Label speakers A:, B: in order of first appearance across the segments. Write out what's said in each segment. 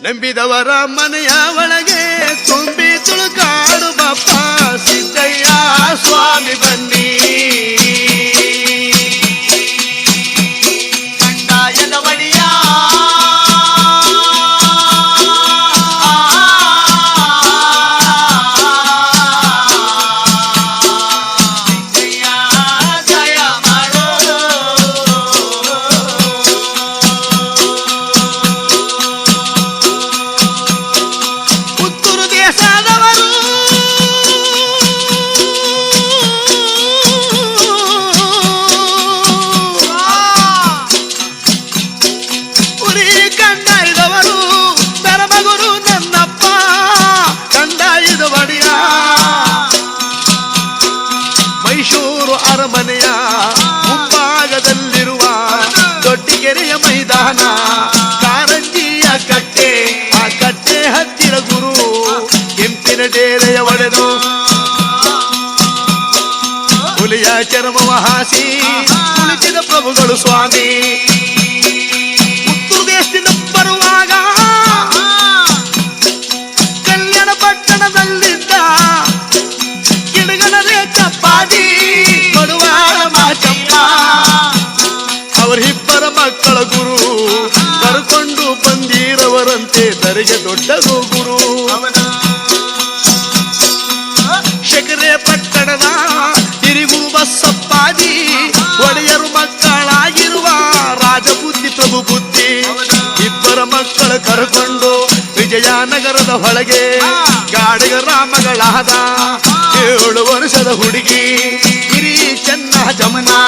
A: ನಂಬಿದವರ ಮನೆಯ ಒಳಗೆ ತುಂಬಿ ತುಳುಕಾಡು ಬಪ್ಪ ಸಿದ್ದಯ್ಯ ಸ್ವಾಮಿ ಚರ್ಮವ ಮಹಾಸಿ ಕುಳಿತಿದ ಪ್ರಭುಗಳು ಸ್ವಾಮಿ. ಉತ್ತರ ದೇಶದಿಂದ ಬರುವಾಗ ಕಲ್ಯಾಣ ಪಟ್ಟಣದಲ್ಲಿದ್ದ ಗಿಡಗಣರೇ ಚಪ್ಪಾಜಿ ಬಡುವಾರ ಮಾಚಪ್ಪ. ಅವರಿಬ್ಬರ ಮಕ್ಕಳ ಗುರು ಕರ್ಕೊಂಡು ಬಂದಿರವರಂತೆ ತರಿಗೆ ದೊಡ್ಡ ಗುರು ಶಕರೆ ಪಟ್ಟಣದ ಕರ್ಕೊಂಡು ವಿಜಯನಗರದ ಹೊಳಗೆ ಗಾಡಿಗ ರಾಮಗಳಾದ ಏಳು ವರ್ಷದ ಹುಡುಗಿ ಹಿರಿ ಚೆನ್ನ ಜಮನಾ.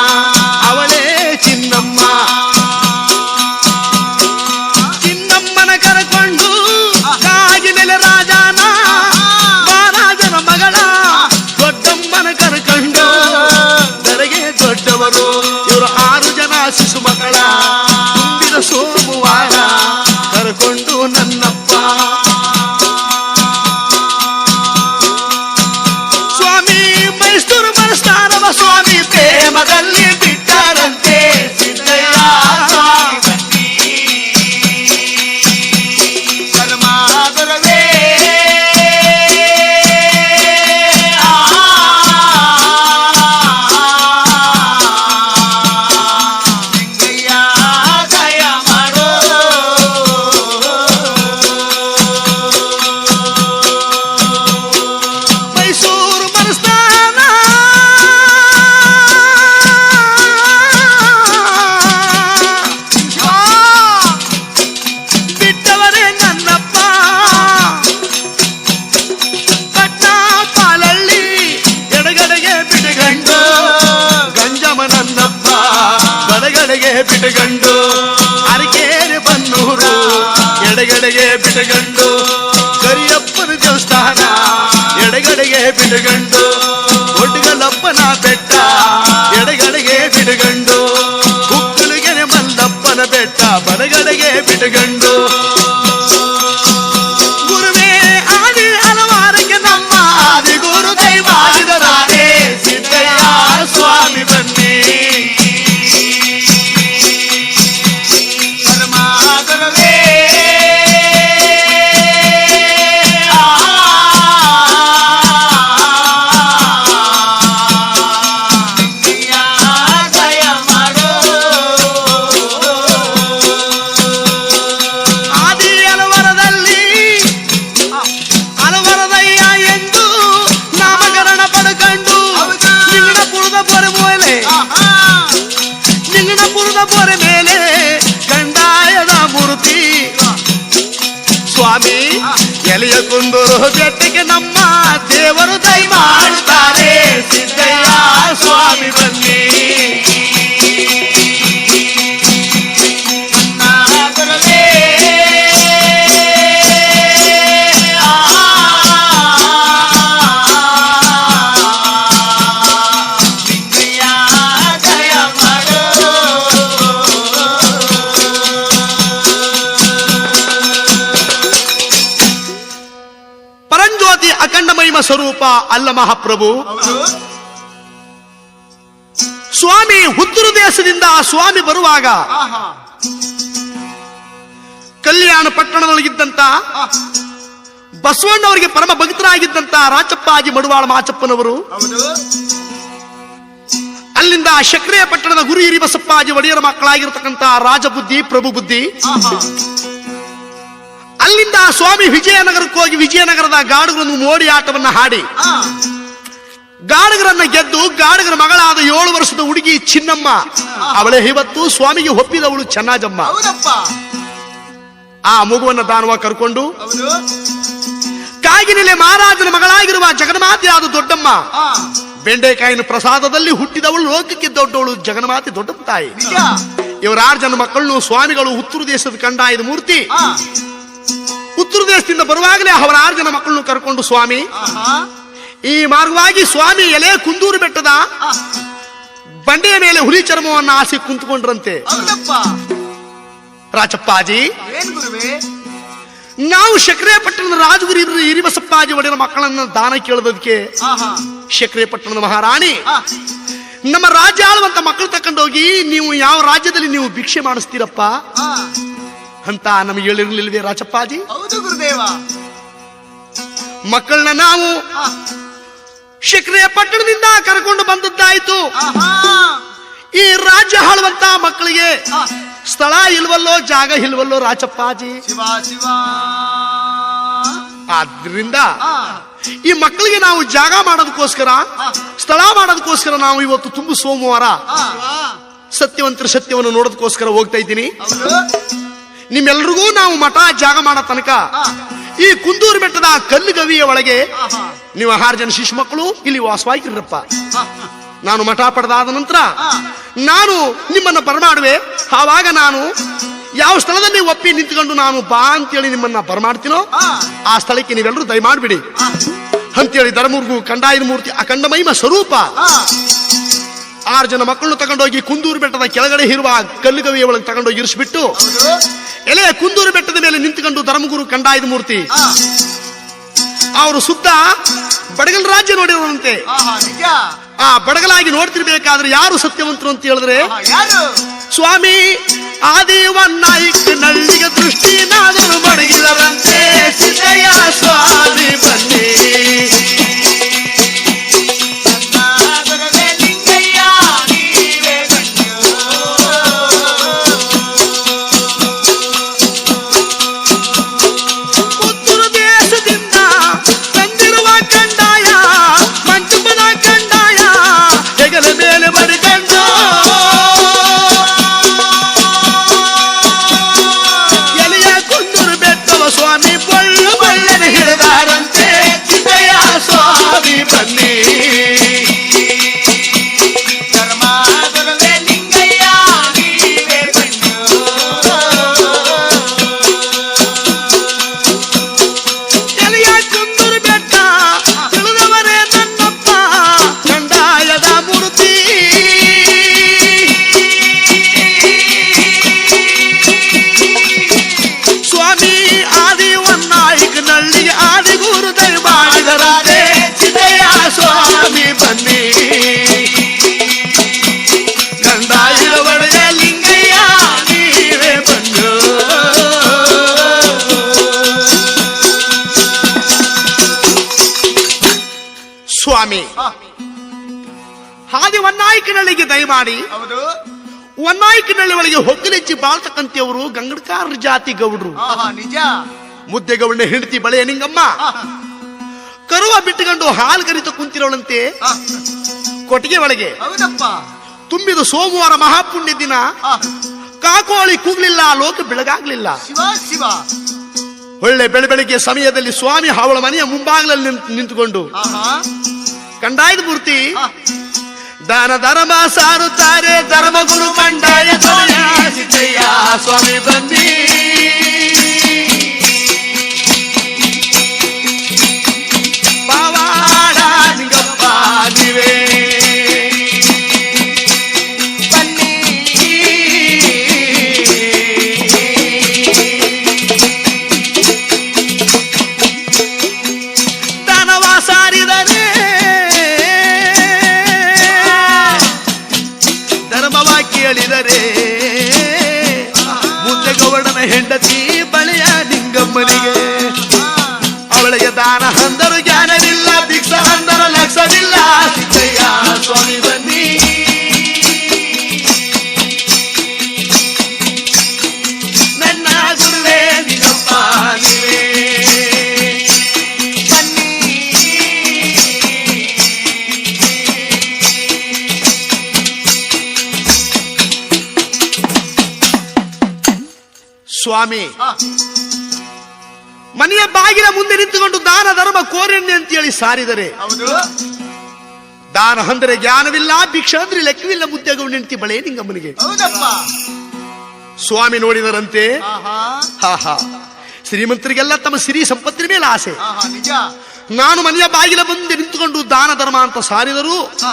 A: ಬಿಟಗಂಡು ಅರಕೇರಿ ಬನ್ನೂರು ಎಡಗಡೆಗೆ ಬಿಟಗಂಡು ಕರಿಯಪ್ಪನ ದೇವಸ್ಥಾನ ಎಡಗಡೆಗೆ ಬಿಟಗಂಡು ಒಡ್ಗಲಪ್ಪನ ಬೆಟ್ಟ ಎಡಗಡೆಗೆ ಬಿಟಗಂಡು ಹುಕ್ಕಲಿಗೆನೆ ಮಲ್ಲಪ್ಪನ ಬೆಟ್ಟ ಬಲಗಡೆಗೆ ಬಿಟಗಂಡು ಸ್ವರೂಪ ಅಲ್ಲ ಮಹಾಪ್ರಭು. ಸ್ವಾಮಿ ಉತ್ತರ ದೇಶದಿಂದ ಆ ಸ್ವಾಮಿ ಬರುವಾಗ ಕಲ್ಯಾಣ ಪಟ್ಟಣದೊಳಗಿದ್ದಂತ ಬಸವಣ್ಣವರಿಗೆ ಪರಮ ಭಕ್ತರಾಗಿದ್ದಂತ ರಾಚಪ್ಪ ಆಗಿ ಮಡುವಾಳ ಮಾಚಪ್ಪನವರು ಅಲ್ಲಿಂದ ಶಕ್ರಿಯ ಪಟ್ಟಣದ ಗುರು ಹಿರಿ ಬಸಪ್ಪ ಆಗಿ ಒಡೆಯರ ಮಕ್ಕಳಾಗಿರ್ತಕ್ಕಂಥ ರಾಜಬುದ್ಧಿ ಪ್ರಭು ಬುದ್ಧಿ
B: ಆಹಾ
A: ಆ ಸ್ವಾಮಿ ವಿಜಯನಗರಕ್ಕೆ ಹೋಗಿ ವಿಜಯನಗರದ ಗಾಡುಗಳನ್ನು ಮೋಡಿ ಆಟವನ್ನು ಹಾಡಿ. ಗಾಡುಗರನ್ನ ಗೆದ್ದು ಗಾಡಗರ ಮಗಳಾದ ಏಳು ವರ್ಷದ ಹುಡುಗಿ ಚಿನ್ನಮ್ಮ. ಅವಳೇ ಇವತ್ತು ಸ್ವಾಮಿಗೆ ಒಪ್ಪಿದವಳು ಚೆನ್ನಾಜಮ್ಮ. ಆ ಮಗುವನ್ನ ದಾನವ ಕರ್ಕೊಂಡು
B: ಕಾಗಿನಲ್ಲಿ
A: ಕಾಗಿನೆಲೆ ಮಹಾರಾಜನ ಮಗಳಾಗಿರುವ ಜಗನ್ಮಾತೆ ಆದ
B: ದೊಡ್ಡಮ್ಮ.
A: ಬೆಂಡೆಕಾಯಿನ ಪ್ರಸಾದದಲ್ಲಿ ಹುಟ್ಟಿದವಳು ಲೋಕಕ್ಕೆ ದೊಡ್ಡವಳು ಜಗನ್ಮಾತೆ ದೊಡ್ಡ ತಾಯಿ. ಇವರಾರು ಜನ ಮಕ್ಕಳನ್ನು ಸ್ವಾಮಿಗಳು ಉತ್ತರ ದೇಶದ ಕಂಡಾಯದ ಮೂರ್ತಿ. ಉತ್ತರ ದೇಶದಿಂದ ಬರುವಾಗಲೇ ಅವರ ಆರು ಜನ ಮಕ್ಕಳನ್ನು ಕರ್ಕೊಂಡು ಸ್ವಾಮಿ ಈ ಮಾರ್ಗವಾಗಿ ಸ್ವಾಮಿ ಎಲೆ ಕುಂದೂರು ಬೆಟ್ಟದ ಬಂಡೆಯ ಮೇಲೆ ಹುಲಿ ಚರ್ಮವನ್ನ ಆಸಿ ಕುಂತ್ಕೊಂಡ್ರಂತೆ.
B: ರಾಜಪ್ಪಾಜಿ
A: ನಾವು ಶಕ್ರೆ ಪಟ್ಟಣದ ರಾಜಗುರಿ ಹಿರಿ- ಹಿರಿಬಸಪ್ಪಾಜಿ ಒಡೆಯರ ಮಕ್ಕಳನ್ನ ದಾನ ಕೇಳದಕ್ಕೆ ಶಕ್ರೆ ಪಟ್ಟಣದ ಮಹಾರಾಣಿ. ನಮ್ಮ ರಾಜ್ಯ ಆಳುವಂತ ಮಕ್ಕಳು ತಕೊಂಡೋಗಿ ನೀವು ಯಾವ ರಾಜ್ಯದಲ್ಲಿ ನೀವು ಭಿಕ್ಷೆ ಮಾಡಿಸ್ತೀರಪ್ಪ? ಅಂತ ನಮಗೆ ಹೇಳಿರ್ಲಿಲ್ವೇ ರಾಜಪ್ಪಾಜಿ?
B: ಹೌದು ಗುರುದೇವ.
A: ಮಕ್ಕಳನ್ನ ನಾವು ಶಿಕ್ರೆಯ ಪಟ್ಟಣದಿಂದ ಕರ್ಕೊಂಡು ಬಂದದ್ದಾಯ್ತು. ಈ ರಾಜ್ಯ ಹಾಳುವಂತ ಮಕ್ಕಳಿಗೆ ಸ್ಥಳ ಇಲ್ವಲ್ಲೋ ಜಾಗ ಇಲ್ವಲ್ಲೋ
B: ರಾಜಪ್ಪಾಜಿ?
A: ಆದ್ರಿಂದ ಈ ಮಕ್ಕಳಿಗೆ ನಾವು ಜಾಗ ಮಾಡೋದಕ್ಕೋಸ್ಕರ ಸ್ಥಳ ಮಾಡೋದಕ್ಕೋಸ್ಕರ ನಾವು ಇವತ್ತು ತುಂಬು ಸೋಮವಾರ ಸತ್ಯವಂತರ ಸತ್ಯವನ್ನು ನೋಡೋದಕ್ಕೋಸ್ಕರ ಹೋಗ್ತಾ ಇದ್ದೀನಿ. ನಿಮ್ಮೆಲ್ರಿಗೂ ನಾವು ಮಠ ಜಾಗ ಮಾಡೋ ತನಕ ಈ ಕುಂದೂರು ಬೆಟ್ಟದ ಕಲ್ಲುಗವಿಯ ಒಳಗೆ ನೀವು ಆರು ಜನ ಶಿಶು ಮಕ್ಕಳು ಇಲ್ಲಿ
B: ವಾಸವಾಗಿರಪ್ಪ.
A: ನಾನು ಮಠ ಪಡೆದಾದ ನಂತರ ನಾನು ನಿಮ್ಮನ್ನ ಬರಮಾಡುವೆ. ಆವಾಗ ನಾನು ಯಾವ ಸ್ಥಳದಲ್ಲಿ ಒಪ್ಪಿ ನಿಂತ್ಕೊಂಡು ನಾನು ಬಾ ಅಂತೇಳಿ ನಿಮ್ಮನ್ನ ಬರಮಾಡ್ತೀನೋ
B: ಆ,
A: ಸ್ಥಳಕ್ಕೆ ನೀವೆಲ್ಲರೂ ದಯಮಾಡ್ಬಿಡಿ. ಅಂತೇಳಿ ಧರ್ಮೂರ್ಗು ಕಂಡಾಯಿನ ಮೂರ್ತಿ ಅಖಂಡ ಮಹಿಮ ಸ್ವರೂಪ. ಆರು ಜನ ಮಕ್ಕಳನ್ನು ತಗೊಂಡೋಗಿ ಕುಂದೂರು ಬೆಟ್ಟದ ಕೆಳಗಡೆ ಇರುವ ಕಲ್ಲುಗವಿಯ ಒಳಗೆ ತಗೊಂಡೋಗಿ ಇರಿಸ್ಬಿಟ್ಟು
B: ಹೌದು
A: ಎಲೆ ಕುಂದೂರು ಬೆಟ್ಟದ ಮೇಲೆ ನಿಂತುಕೊಂಡು ಧರ್ಮಗುರು ಕಂಡಾಯದ ಮೂರ್ತಿ. ಅವರು ಸುತ್ತ ಬಡಗಲ್ ರಾಜ್ಯ ನೋಡಿರುವಂತೆ. ಆ ಬಡಗಲಾಗಿ ನೋಡ್ತಿರ್ಬೇಕಾದ್ರೆ ಯಾರು ಸತ್ಯವಂತರು ಅಂತ ಹೇಳಿದ್ರೆ?
B: ಸ್ವಾಮಿ ಯಾರು?
A: ಸ್ವಾಮಿ ಆದಿವನ್ನಾಯ್ಕ ನಳ್ಳಿಗೆ ದೃಷ್ಟಿ ನಾದರು ಸಿದ್ದಯ್ಯ ಸ್ವಾಮಿ ಬನ್ನಿ ಮೂರ್ತಿ ಹೊನ್ನಾಯ್ಕನಳ್ಳಿಗೆ ದಯಮಾಡಿ
B: ಹೌದು.
A: ಹೊನ್ನಾಯ್ಕನಳ್ಳಿ ಒಳಗೆ ಹೊಗ್ಗಲೆಚ್ಚಿ ಬಾಳ್ತಕ್ಕಂತೆಯವರು ಗಂಗಡ್ಕಾರ ಜಾತಿ ಗೌಡ್ರು.
B: ನಿಜ.
A: ಮುದ್ದೆ ಗೌಡ್ನ ಹೆಂಡತಿ ಬಳೆಯ ನಿಂಗಮ್ಮ. ಕರುವ ಬಿಟ್ಟುಕೊಂಡು ಹಾಲು ಗರಿತು ಕುಂತಿರೋಳಂತೆ. ಕೊಟ್ಟಿಗೆ ಒಳಗೆ.
B: ಹೌದಪ್ಪ.
A: ತುಂಬಿದ ಸೋಮವಾರ ಮಹಾಪುಣ್ಯ ದಿನ. ಕಾಕೋಳಿ ಕೂಗ್ಲಿಲ್ಲ ಲೋಕ ಬೆಳಗಾಗ್ಲಿಲ್ಲ.
B: ಶಿವ
A: ಒಳ್ಳೆ ಬೆಳೆ ಬೆಳಿಗ್ಗೆ ಸಮಯದಲ್ಲಿ ಸ್ವಾಮಿ ಅವಳ ಮನೆಯ ಮುಂಭಾಗದಲ್ಲಿ ನಿಂತ್- ನಿಂತುಕೊಂಡು.
B: ಆಹಾ.
A: ಕಂದಾಯದ ಮೂರ್ತಿ
B: ಆ,
A: ದಾನ ಧರ್ಮ ಸಾರುತ್ತಾರೆ ಧರ್ಮ ಗುರು ಕಂಡಾಯ ಸದಯ ಸಿದ್ದಯ್ಯ ಸಮವ ಕೇಳಿದರೆ ಮುಂದೆ ಗೌಡನ ಹೆಂಡತಿ ಬಳೆಯ ನಿಂಗಮ್ಮನಿಗೆ ಅವಳಿಗೆ ದಾನ ಹಂದರು ಜ್ಞಾನ ಸ್ವಾಮಿ. ಮನೆಯ ಬಾಗಿಲ ಮುಂದೆ ನಿಂತುಕೊಂಡು ದಾನ ಧರ್ಮ ಕೋರೆಣ್ಣೆ ಅಂತೇಳಿ ಸಾರಿದರೆ. ದಾನ ಅಂದ್ರೆ ಜ್ಞಾನವಿಲ್ಲ ಭಿಕ್ಷ ಅಂದ್ರೆ ಲೆಕ್ಕವಿಲ್ಲ ಮುದ್ದೆಗಳು ನಿಂತಿ ಬಳೆ ನಿಂಗಮ್ಮನಿಗೆ. ಸ್ವಾಮಿ ನೋಡಿದರಂತೆ. ಶ್ರೀಮಂತರಿಗೆಲ್ಲ ತಮ್ಮ ಸಿರಿ ಸಂಪತ್ತಿನ ಮೇಲೆ ಆಸೆ. ನಾನು ಮನೆಯ ಬಾಗಿಲ ಮುಂದೆ ನಿಂತುಕೊಂಡು ದಾನ ಧರ್ಮ ಅಂತ ಸಾರಿದರು
B: ಆ,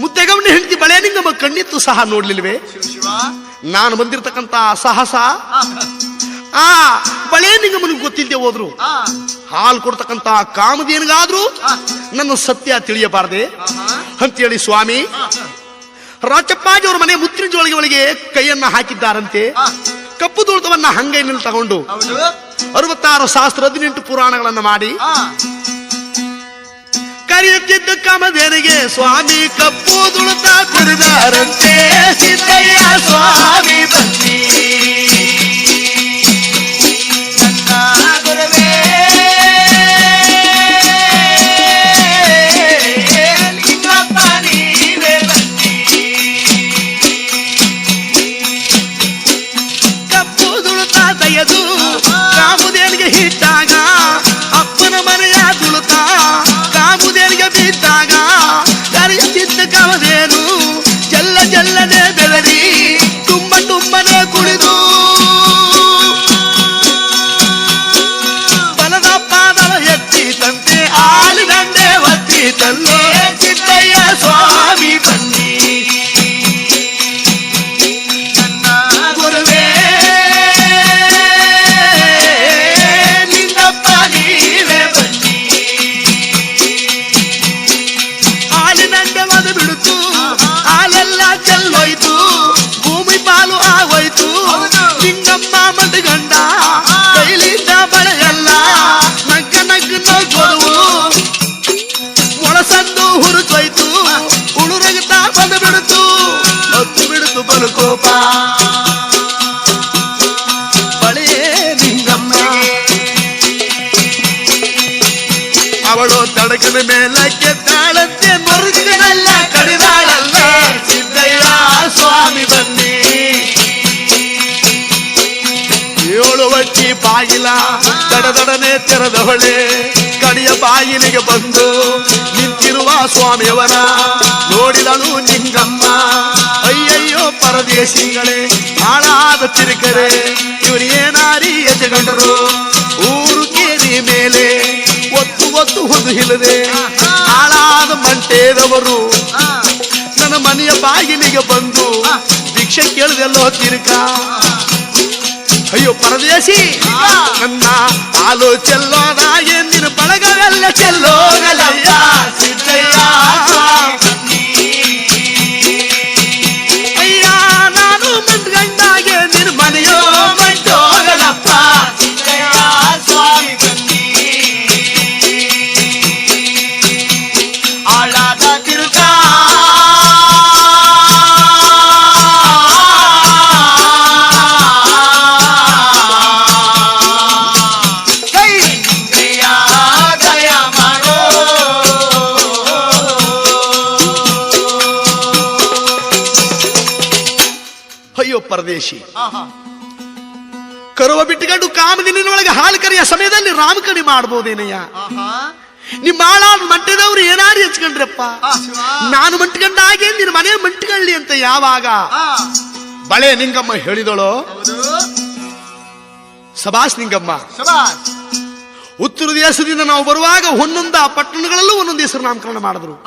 A: ಮುದ್ದೆಗವನ್ನ ಹೆಂಡತಿ ಬಳೆ ನಿಂಗಮ್ಮ ಕಣ್ಣಿತ್ತು ಸಹ ನೋಡ್ಲಿಲ್ವೇ? ನಾನು ಬಂದಿರತಕ್ಕಂತ ಸಾಹಸ
B: ಆ,
A: ಬಳೆ ನಿಂಗಮ್ಮನಿಗೆ ಗೊತ್ತಿದ್ದೆ ಹೋದ್ರು. ಹಾಲು ಕೊಡ್ತಕ್ಕಂತ ಕಾಮದೇನಿಗಾದ್ರೂ ನನ್ನ ಸತ್ಯ ತಿಳಿಯಬಾರದೆ. ಅಂತೇಳಿ ಸ್ವಾಮಿ ರಾಜಪ್ಪಾಜಿ ಅವರ ಮನೆ ಮುತ್ತಿನ ಜೋಳಿಗೆ ಒಳಗೆ ಕೈಯನ್ನ ಹಾಕಿದ್ದಾರಂತೆ. ಕಪ್ಪು ದೂಳತವನ್ನ ಹಂಗೈನಲ್ಲಿ ತಗೊಂಡು ಅರವತ್ತಾರು ಶಾಸ್ತ್ರ ಹದಿನೆಂಟು ಪುರಾಣಗಳನ್ನ ಮಾಡಿ
B: ಆ,
A: ಕರೆಯುತ್ತಿದ್ದ ಕಾಮಧೇನಿಗೆ ಸ್ವಾಮಿ ಕಪ್ಪು ತುಳಿತ ಕುಡಿದಾರಂತೆ ಸಿದ್ದಯ್ಯ ಸ್ವಾಮಿ ಬಿಡುತ್ತು ಬಲುಕೋಪ ಬಳೆ ನಿಂಗಮ್ಮ. ಅವಳು ತಡಕದ ಮೇಲಕ್ಕೆ ತಾಳಂತೆ ಮರುಗನಲ್ಲ ಕಡಿದಾಳಲ್ಲ. ಸಿದ್ದಯ್ಯ, ಸ್ವಾಮಿ ಬನ್ನಿ. ಏಳು ಒಟ್ಟಿ ಬಾಗಿಲ, ದಡದಡನೆ ತೆರೆದವಳೆ. ಕಡಿಯ ಬಾಗಿಲಿಗೆ ಬಂದು ನಿಂತಿರುವ ಸ್ವಾಮಿಯವರ ನೋಡಿದಳು ನಿಂಗಮ್ಮ ಅಯ್ಯಯ್ಯೋ ಪರದೇಶಿಗಳೇ ಹಾಳಾದ ತಿರುಕರೆ ಇವರು ಏನಾರಿ ಎಜೆಗಂಡರು ಊರು ಕೇರಿ ಮೇಲೆ ಒತ್ತು ಒತ್ತು ಹೊಂದು ಹಿಲ್ಲದೆ ಹಾಳಾದ ಮಂಟೇದವರು
B: ಆ,
A: ನನ್ನ ಮನೆಯ ಬಾಗಿಲಿಗೆ ಬಂದು ಭಿಕ್ಷೆ ಕೇಳಿದೆಲ್ಲೋ ತಿರುಕ ಅಯ್ಯೋ ಪರದೇಶಿ ನನ್ನ ಹಾಲು ಚೆಲ್ಲೋದ ಎಂದಿನ ಬಳಗವೆಲ್ಲ ಚೆಲ್ಲೋಗಲಯ್ಯ ಕರುವ ಬಿಟ್ಟುಕೊಂಡು ಕಾಮದಿನೊಳಗೆ ಹಾಲು ಕರೆಯ ಸಮಯದಲ್ಲಿ ರಾಮಕಣಿ ಮಾಡ್ಬೋದೇನಯ್ಯ?
B: ಆಹಾ.
A: ನಿಮ್ಮ ಆಳಾದ ಮಂಟದವ್ರು ಏನಾರು ಹೆಚ್ಕೊಂಡ್ರಪ್ಪ?
B: ನಾನು ಮಂಟ್ಕೊಂಡ
A: ನಾನು ಮಂಟ್ಕೊಂಡಾಗೆ ನಿನ್ನ ಮನೆ ಮಂಟ್ಕೊಳ್ಳಿ ಅಂತ ಯಾವಾಗ? ಬಳೆ ನಿಂಗಮ್ಮ ಹೇಳಿದಳು. ಸಬಾಸ್ ನಿಂಗಮ್ಮ. ಉತ್ತರ ದೇಶದಿಂದ ನಾವು ಬರುವಾಗ ಒಂದೊಂದ ಪಟ್ಟಣಗಳಲ್ಲೂ ಒಂದೊಂದು ಹೆಸರು ನಾಮಕರಣ ಮಾಡಿದ್ರು.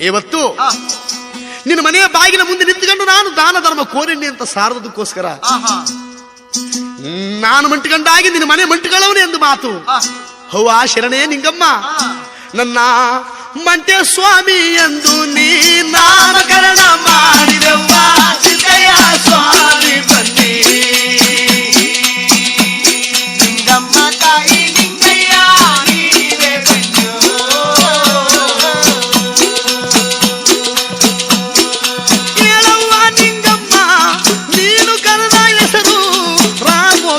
A: ಇವತ್ತು ನಿನ್ನ ಮನೆಯ ಬಾಗಿಲ ಮುಂದೆ ನಿಂತುಕೊಂಡು ನಾನು ದಾನ ಧರ್ಮ ಕೋರಿನಿ ಅಂತ ಸಾರದಕ್ಕೋಸ್ಕರ. ನಾನು ಮಂಟ್ಕೊಂಡಾಗಿ ನಿನ್ನ ಮನೆ ಮಂಟ್ಗಳವನೇ ಎಂದು ಮಾತು.
B: ಆ,
A: ಹೌವಾ ಶರಣೇ ನಿಂಗಮ್ಮ. ನನ್ನ ಮಂಟೆ ಸ್ವಾಮಿ ಎಂದು ನೀ ನಾಮಕರಣ ಮಾಡಿದೆವ್ವ ಸಿದ್ದಯ್ಯ ಸ್ವಾಮಿ.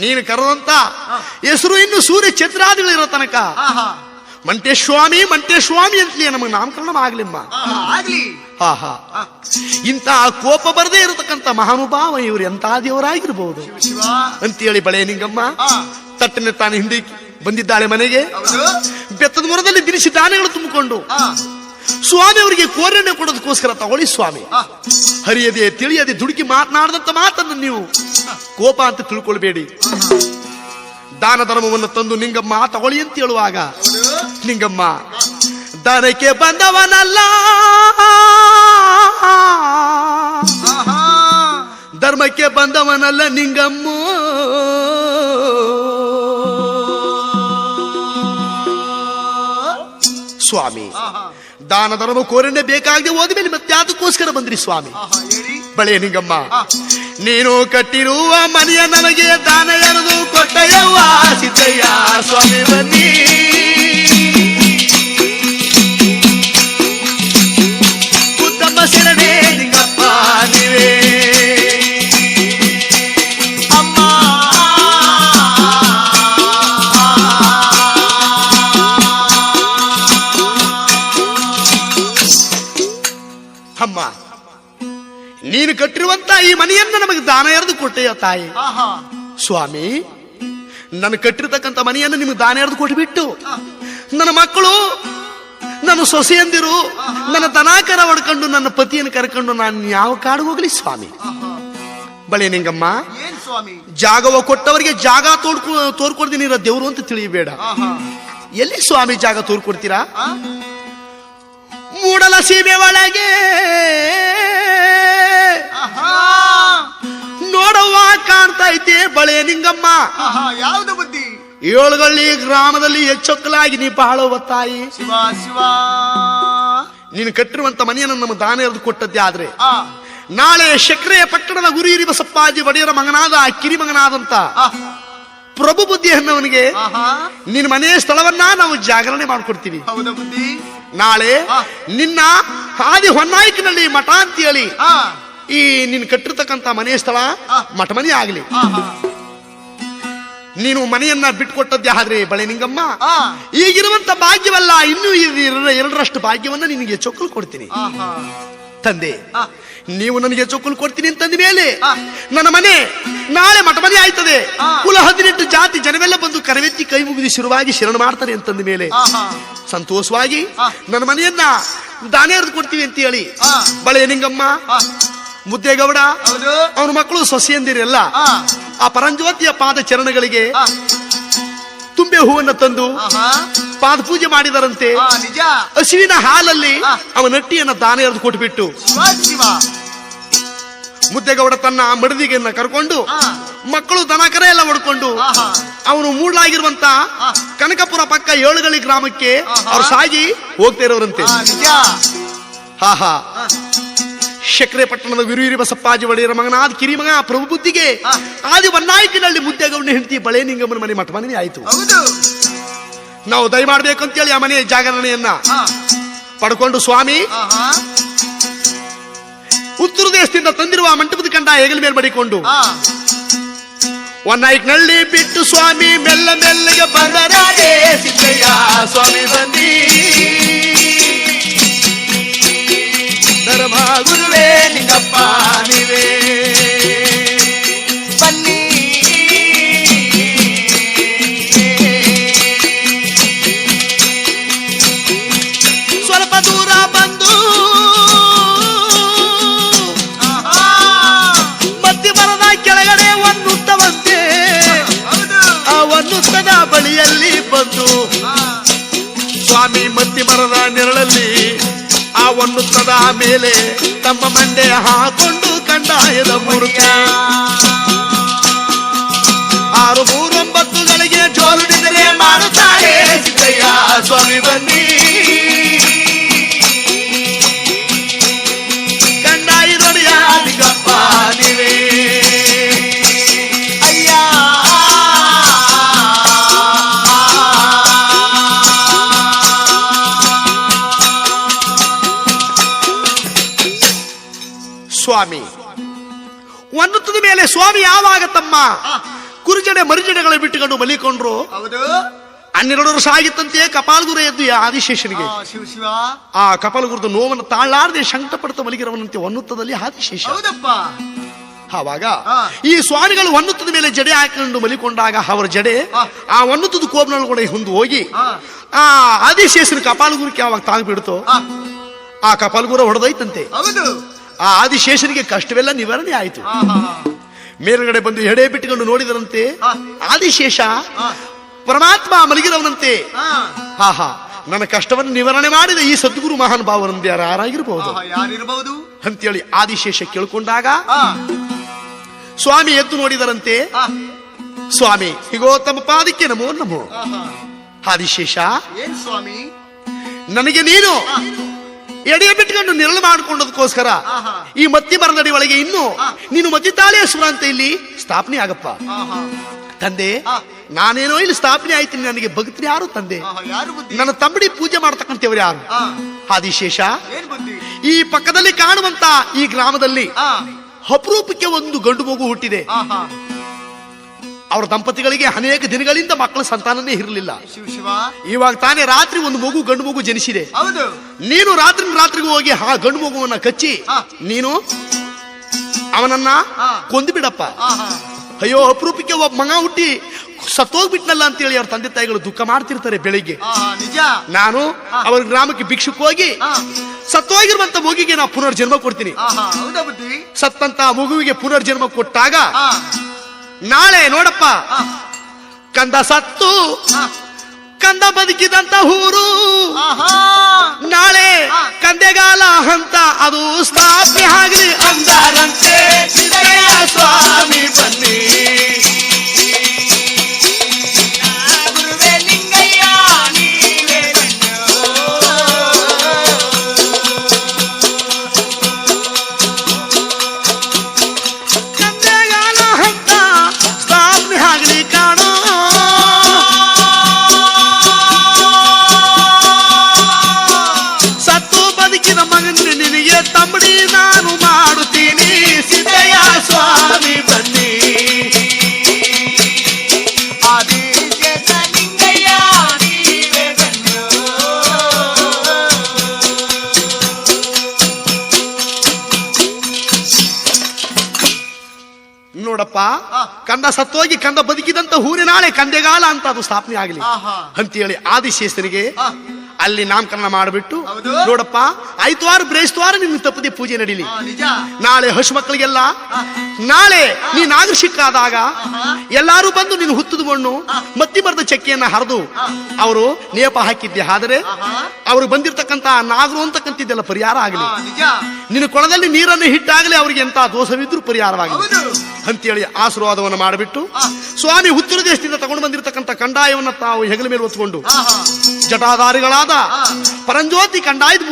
A: ನೀನು ಕರೆದಂತ ಹೆಸರು ಇನ್ನು ಸೂರ್ಯ ಚಂದ್ರಾದಿಗಳಿರೋ ತನಕ. ಮಂಟೇಶ್ವಾಮಿ ಮಂಟೇಶ್ವಾಮಿ ಅಂತಲೇ ನಮಗೆ ನಾಮಕರಣ ಆಗ್ಲಿಮ್ಮ ಹಾ ಹಾ ಇಂಥ ಕೋಪ ಬರದೇ ಇರತಕ್ಕಂತ ಮಹಾನುಭಾವ ಇವರು ಎಂತ ದೇವರಾಗಿರ್ಬಹುದು ಅಂತೇಳಿ ಬಳೆ ನಿಂಗಮ್ಮ. ತಟ್ಟನೆ ತಾನು ಹಿಂದೆ ಬಂದಿದ್ದಾಳೆ ಮನೆಗೆ. ಬೆತ್ತದ ಮರದಲ್ಲಿ ದಿನಸಿ ದಾನೆಗಳು ತುಂಬಿಕೊಂಡು. ಸ್ವಾಮಿ ಅವರಿಗೆ ಕೋರಣೆ ಕೊಡೋದಕ್ಕೋಸ್ಕರ ತಗೊಳ್ಳಿ ಸ್ವಾಮಿ. ಹರಿಯದೆ ತಿಳಿಯದೆ ದುಡುಕಿ ಮಾತನಾಡದಂತ ಮಾತನ್ನು ನೀವು. ಕೋಪ ಅಂತ ತಿಳ್ಕೊಳ್ಬೇಡಿ. ದಾನ ಧರ್ಮವನ್ನು ತಂದು ನಿಂಗಮ್ಮ ತಗೊಳ್ಳಿ ಅಂತ ಹೇಳುವಾಗ ನಿಂಗಮ್ಮ ದಾನಕ್ಕೆ ಬಂದವನಲ್ಲ. ಧರ್ಮಕ್ಕೆ ಬಂದವನಲ್ಲ ನಿಂಗಮ್ಮ. ಸ್ವಾಮಿ ದಾನ ಧರ್ಮ ಕೋರನೆ ಬೇಕಾಗದೆ ಹೋದ್ಮೇಲೆ ಮತ್ತೆ ಅದಕ್ಕೋಸ್ಕರ ಬಂದ್ರಿ ಸ್ವಾಮಿ? ಬಳೆ ನಿಂಗಮ್ಮ ನೀನು ಕಟ್ಟಿರುವ ಮನೆಯ ನನಗೆ ದಾನ ಎರೆದು ಕೊಟ್ಟಯ್ಯ ಸಿದ್ದಯ್ಯ ಸ್ವಾಮಿ ಬನ್ನಿ. ನೀನು ಕಟ್ಟಿರುವಂತ ಈ ಮನೆಯನ್ನ ನಮಗೆ ದಾನ ಎರೆದು ಕೊಟ್ಟೆಯ ತಾಯಿ. ಸ್ವಾಮಿ ನಾನು ಕಟ್ಟಿರ್ತಕ್ಕಂಥ ಮನೆಯನ್ನು ನಿಮಗೆ ದಾನ ಎರೆದು
B: ಕೊಟ್ಟುಬಿಟ್ಟು
A: ನನ್ನ ಮಕ್ಕಳು ನನ್ನ ಸೊಸೆಯಂದಿರು ನನ್ನ ದನಾಕರ ಹೊಡ್ಕೊಂಡು ನನ್ನ ಪತಿಯನ್ನು ಕರ್ಕೊಂಡು ನಾನು ಯಾವ ಕಾಡು ಹೋಗ್ಲಿ ಸ್ವಾಮಿ? ಬಳಿ ನಿಂಗಮ್ಮ ಜಾಗವ ಕೊಟ್ಟವರಿಗೆ ಜಾಗ ತೋಡ್ಕೊ ತೋರ್ಕೊಡ್ತೀನಿ ಇರೋ ದೇವ್ರು ಅಂತ ತಿಳಿಯಬೇಡ ಎಲ್ಲಿ ಸ್ವಾಮಿ ಜಾಗ ತೋರ್ಕೊಡ್ತೀರಾ ಮೂಡಲ ಸೀಮೆ ಒಳಗೆ ಕಾಣ್ತಾ ಐತೆ ಬಳೆ ನಿಂಗಮ್ಮ.
B: ಯಾವ್ದು ಬುದ್ಧಿ?
A: ಏಳುಗಳ್ಳಿ ಗ್ರಾಮದಲ್ಲಿ ಹೆಚ್ಚೊಕ್ಕಲಾಗಿ ನೀ ಬಹಳ ತಾಯಿ.
B: ಶಿವ ಶಿವ.
A: ನೀನು ಕಟ್ಟಿರುವಂತ ಮನೆಯನ್ನು ನಮ್ಮ ದಾನ ಎರೆದು ಕೊಟ್ಟದ್ದೇ ಆದ್ರೆ. ನಾಳೆ ಶಕ್ರೆಯ ಪಟ್ಟಣದ ಗುರುಹಿರಿ ಬಸಪ್ಪಾಜಿ ಒಡೆಯರ ಮಗನಾದ ಕಿರಿ ಮಗನಾದಂತ ಪ್ರಭು ಬುದ್ಧಿ ಅನ್ನವನಿಗೆ ನಿನ್ನ ಮನೆಯ ಸ್ಥಳವನ್ನ ನಾವು ಜಾಗರಣೆ ಮಾಡ್ಕೊಡ್ತೀವಿ. ನಾಳೆ ನಿನ್ನ ಹಾದಿ ಹೊನ್ನಾಯ್ಕಿನಲ್ಲಿ ಮಠ ಅಂತ ಹೇಳಿ ಈ ನೀನು ಕಟ್ಟಿರ್ತಕ್ಕಂತ ಮನೆಯ ಸ್ಥಳ. ಮಠ ಮನೆ ಆಗ್ಲಿ. ನೀನು ಮನೆಯನ್ನ ಬಿಟ್ಕೊಟ್ಟದ್ದೇ ಆದ್ರೆ ಬಳೆ ನಿಂಗಮ್ಮ? ಈಗಿರುವಂತ ಭಾಗ್ಯವಲ್ಲ ಇನ್ನೂ ಎರಡರಷ್ಟು ಭಾಗ್ಯವನ್ನ ನಿನಗೆ ಚೊಕ್ಕಲು ಕೊಡ್ತೀನಿ. ತಂದೆ ನೀವು ನನಗೆ ಚೊಕ್ಕಲು ಕೊಡ್ತೀನಿ ಅಂತಂದ ಮೇಲೆ. ನನ್ನ ಮನೆ ನಾಳೆ ಮಠ ಮನೆ ಆಯ್ತದೆ. ಕುಲ ಹದಿನೆಂಟು ಜಾತಿ ಜನವೆಲ್ಲ ಬಂದು ಕರವೆತ್ತಿ ಕೈ ಮುಗಿದು ಶುರುವಾಗಿ ಶರಣ ಮಾಡ್ತಾರೆ ಅಂತಂದ ಮೇಲೆ ಸಂತೋಷವಾಗಿ ನನ್ನ ಮನೆಯನ್ನ ದಾನ ಎರೆದು ಕೊಡ್ತೀವಿ ಅಂತ ಹೇಳಿ. ಬಳೆ ನಿಂಗಮ್ಮ ಮುದ್ದೇಗೌಡ ಅವನ ಮಕ್ಕಳು ಸೊಸೆಯಂದಿರಲ್ಲ
B: ಆ
A: ಪರಂಜೋತಿಯ ಪರಂಜ್ಯೋತಿಯ ಪಾದ ಚರಣಗಳಿಗೆ ತುಂಬೆ ಹೂವನ್ನ ತಂದು ಪಾದ ಪೂಜೆ ಮಾಡಿದರಂತೆ. ಹಸುವಿನ ಹಾಲಲ್ಲಿ. ಅವನ ನಟ್ಟಿಯನ್ನ ದಾನ ಎರೆದು ಕೊಟ್ಬಿಟ್ಟು ಮುದ್ದೇಗೌಡ ತನ್ನ ಮಡದಿಗೆಯನ್ನ ಕರ್ಕೊಂಡು
B: ಮಕ್ಕಳು
A: ಮಕ್ಕಳು ದನಕರ ಎಲ್ಲ ಹೊಡ್ಕೊಂಡು ಅವನು ಮೂಡ್ಲಾಗಿರುವಂತ ಕನಕಪುರ ಪಕ್ಕ ಏಳುಗಳಿ ಗ್ರಾಮಕ್ಕೆ. ಅವ್ರು ಸಾಗಿ ಹೋಗ್ತಾ ಇರೋರಂತೆ. ಹಾ ಹಾ. ಶಕ್ರೆ ಪಟ್ಟಣದ ವಿರುವಿರಿ ಬಸಪ್ಪಾಜಿ ಒಡೆಯರ ಮಗನಾದ ಕಿರಿಮಗ ಪ್ರಭು ಬುದ್ಧಿಗೆ. ಆದಿ ಬನ್ನಾಯ್ಕಿನಲ್ಲಿ ಮುದ್ದೆಗೌಣ ಹೆಂಡತಿ ಬಳೆ ನಿಂಗಮ್ಮನ ಮನೆ ಮಠ ಮನೆ ಆಯ್ತು. ನಾವು ದಯ ಮಾಡ್ಬೇಕು ಅಂತೇಳಿ ಆ ಮನೆಯ ಜಾಗರಣೆಯನ್ನ ಪಡ್ಕೊಂಡು ಸ್ವಾಮಿ. ಉತ್ತರ ದೇಶದಿಂದ ತಂದಿರುವ ಮಂಟಪದ ಕಂಡ ಹೆಗಲ ಮೇಲೆ ಮಡಿಕೊಂಡು ಒನ್ನಾಯ್ಕ್ನಲ್ಲಿ ಬಿಟ್ಟು ಸ್ವಾಮಿ ಮೆಲ್ಲ ಮೆಲ್ಲಗೆ ಬಂದರಾಗೆ ನೆರಳಲ್ಲಿ ಆ ಒಂದು ಸದಾ ಮೇಲೆ ತಮ್ಮ ಮಂಡೆ ಹಾಕೊಂಡು ಕಂಡಾಯದ ಮುರುಕ ಆರು ಮೂರೊಂಬತ್ತುಗಳಿಗೆ ಜೋಲುಡಿದರೆ ಮಾಡುತ್ತಾರೆ ಯಾವಾಗ ತಮ್ಮ ಕುರುಜಡೆ ಮರಿಜಡೆಗಳ ಬಿಟ್ಟುಕೊಂಡು ಮಲಿಕೊಂಡ್ರು
B: ಹೌದು.
A: ಹನ್ನೆರಡು ವರ್ಷ ಆಗಿತ್ತಂತೆ ಕಪಾಲ್ಗುರು ಎದ್ದು ಆದಿಶೇಷನಿಗೆ.
B: ಆ,
A: ಕಪಾಲಗುರದ ನೋವನ್ನು ತಾಳಾರದೆ ಶಂಕ ಪಡ್ತ ಮಲಗಿರವನಂತೆ ಒನ್ನುತ್ತದಲ್ಲಿ ಆದಿಶೇಷ ಆವಾಗ ಈ ಸ್ವಾಮಿಗಳು ಒನ್ನುತ್ತದ ಮೇಲೆ ಜಡೆ ಹಾಕೊಂಡು ಮಲಿಕೊಂಡಾಗ ಅವರ ಜಡೆ
B: ಆ.
A: ಒನ್ನುತ್ತದ ಕೋಬ್ನೊಳಗಡೆ ಹೊಂದು ಹೋಗಿ
B: ಆ.
A: ಆದಿಶೇಷನ ಕಪಾಲಗುರಕ್ಕೆ ಯಾವಾಗ ತಾಗ್ಬಿಡ್ತೋ
B: ಆ,
A: ಆ ಕಪಾಲಗುರ ಹೊಡೆದೈತಂತೆ ಆ ಆದಿಶೇಷನಿಗೆ ಕಷ್ಟವೆಲ್ಲ ನಿವಾರಣೆ ಆಯಿತು. ಮೇಲ್ಗಡೆ ಬಂದು ಎಡೆ ಬಿಟ್ಟುಕೊಂಡು ನೋಡಿದರಂತೆ. ಆದಿಶೇಷ ಪರಮಾತ್ಮ ಮಲಗಿರವನಂತೆ
B: ಆ,
A: ಹಾ ಹಾ. ನನ್ನ ಕಷ್ಟವನ್ನು ನಿವಾರಣೆ ಮಾಡಿದ ಈ ಸದ್ಗುರು ಮಹಾನ್ ಭಾವನಂದ ಯಾರಾಗಿರಬಹುದು
B: ಆ, ಯಾರಿರ್ಬಹುದು
A: ಅಂತೇಳಿ ಆದಿಶೇಷ ಕೇಳ್ಕೊಂಡಾಗ ಸ್ವಾಮಿ ಎದ್ದು ನೋಡಿದರಂತೆ. ಸ್ವಾಮಿ ಹೀಗೋ ತಮ್ಮ ಪಾದಕ್ಕೆ ನಮೋ ನಮೋ. ಆದಿಶೇಷ
B: ಏನ್ ಸ್ವಾಮಿ?
A: ನನಗೆ ನೀನು
B: ಆ,
A: ಎಡೆಯ ಬಿಟ್ಕೊಂಡು ನೆರಳು ಮಾಡಿಕೊಂಡದಕ್ಕೋಸ್ಕರ. ಈ ಮತ್ತಿ ಮರದಡಿ ಒಳಗೆ ಇನ್ನು. ನೀನು ಮತ್ತಿತಾಳೇಶ್ವರ ಅಂತ ಇಲ್ಲಿ ಸ್ಥಾಪನೆ ಆಗಪ್ಪ. ತಂದೆ ನಾನೇನೋ ಇಲ್ಲಿ ಸ್ಥಾಪನೆ ಆಯ್ತೀನಿ ನನಗೆ ಭಕ್ತಿ ಯಾರು ತಂದೆ? ನನ್ನ ತಂಬಡಿ ಪೂಜೆ ಮಾಡ್ತಕ್ಕಂಥವ್ರು ಯಾರು? ಆದಿಶೇಷ. ಈ ಪಕ್ಕದಲ್ಲಿ ಕಾಣುವಂತ ಈ ಗ್ರಾಮದಲ್ಲಿ ಅಪರೂಪಕ್ಕೆ ಒಂದು ಗಂಡು ಮಗು ಹುಟ್ಟಿದೆ. ಅವ್ರ ದಂಪತಿಗಳಿಗೆ ಅನೇಕ ದಿನಗಳಿಂದ ಮಕ್ಕಳ ಸಂತಾನನೇ ಇರಲಿಲ್ಲ. ಇವಾಗ ತಾನೇ ರಾತ್ರಿ ಒಂದು ಮಗು ಗಂಡು ಮಗು ಜನಿಸಿದೆ.
B: ಹೌದು.
A: ನೀನು ರಾತ್ರಿ ರಾತ್ರಿಗೂ ಹೋಗಿ ಆ ಗಂಡು ಮಗುವನ್ನ ಕಚ್ಚಿ ನೀನು ಅವನನ್ನ. ಕೊಂದು ಬಿಡಪ್ಪ. ಅಯ್ಯೋ ಅಪರೂಪಕ್ಕೆ ಒಬ್ಬ ಮಗ ಹುಟ್ಟಿ ಸತ್ತೋಗ್ಬಿಟ್ನಲ್ಲ ಅಂತೇಳಿ ಅವ್ರ ತಂದೆ ತಾಯಿಗಳು ದುಃಖ ಮಾಡ್ತಿರ್ತಾರೆ ಬೆಳಿಗ್ಗೆ. ನಾನು. ಅವ್ರ ಗ್ರಾಮಕ್ಕೆ ಭಿಕ್ಷಕ್ಕೆ ಹೋಗಿ ಸತ್ತೋಗಿರುವಂತ ಮಗುವಿಗೆ ನಾ ಪುನರ್ಜನ್ಮ ಕೊಡ್ತೀನಿ. ಸತ್ತಂತ ಮಗುವಿಗೆ ಪುನರ್ಜನ್ಮ ಕೊಟ್ಟಾಗ ನಾಳೆ ನೋಡಪ್ಪ. ಕಂದ ಸತ್ತು. ಕಂದ ಬದುಕಿದಂತ ಊರು. ನಾಳೆ ಕಂದೆಗಾಲ ಅಂತ ಅದು ಸ್ಥಾಪ್ಯ ಆಗಲಿ ಅಂದಾರಂತೆ ನೋಡಪ್ಪ. ಕಂದ ಸತ್ತೋಗಿ ಕಂದ ಬದುಕಿದಂತ ಹೂರಿನಾಳೆ ನಾಳೆ ಕಂದೆಗಾಲ ಅಂತ ಅದು ಸ್ಥಾಪನೆ ಆಗಲಿ.
B: ಅಂತ
A: ಅಂತೇಳಿ ಆದಿಶೇಷನಿಗೆ ಅಲ್ಲಿ ನಾಮಕರಣ ಮಾಡಿಬಿಟ್ಟು. ನೋಡಪ್ಪ ಐತವಾರ ಬ್ರೇಸ್ತವಾರ ನಿನ್ನ ತಪ್ಪದೆ ಪೂಜೆ ನಡೀಲಿ. ನಾಳೆ ಹಸು ಮಕ್ಕಳಿಗೆಲ್ಲ ನಾಳೆ ನೀ
B: ನಾಗರಿಕಾದಾಗ.
A: ಎಲ್ಲಾರು ಬಂದು ನೀನು ಹುತ್ತದ ಮಣ್ಣು ಮತ್ತಿ ಮರದ ಚಕ್ಕೆಯನ್ನ ಹರಿದು ಅವರು ನೇಪ ಹಾಕಿದ್ದೆ. ಆದರೆ ಅವರು ಬಂದಿರತಕ್ಕಂತ ನಾಗರು ಅಂತಕ್ಕಂತಿದ್ದೆಲ್ಲ ಪರಿಹಾರ ಆಗಲಿ. ನಿನ್ನ ಕೊಳದಲ್ಲಿ ನೀರನ್ನು ಹಿಟ್ಟಾಗಲಿ ಅವರಿಗೆ ಎಂತ ದೋಷವಿದ್ರು ಪರಿಹಾರವಾಗಲಿ. ಅಂತೇಳಿ ಆಶೀರ್ವಾದವನ್ನು ಮಾಡಿಬಿಟ್ಟು ಸ್ವಾಮಿ ಉತ್ತರ ದೇಶದಿಂದ ತಗೊಂಡು ಬಂದಿರತಕ್ಕಂತ ಕಂಡಾಯವನ್ನ ತಾವು ಹೆಗಲ ಮೇಲೆ
B: ಒತ್ಕೊಂಡು
A: ಜಟಾಧಾರಿಗಳಾದ
B: ಆ.
A: ಪರಂಜ್ಯೋತಿ ಕಂದಾಯದ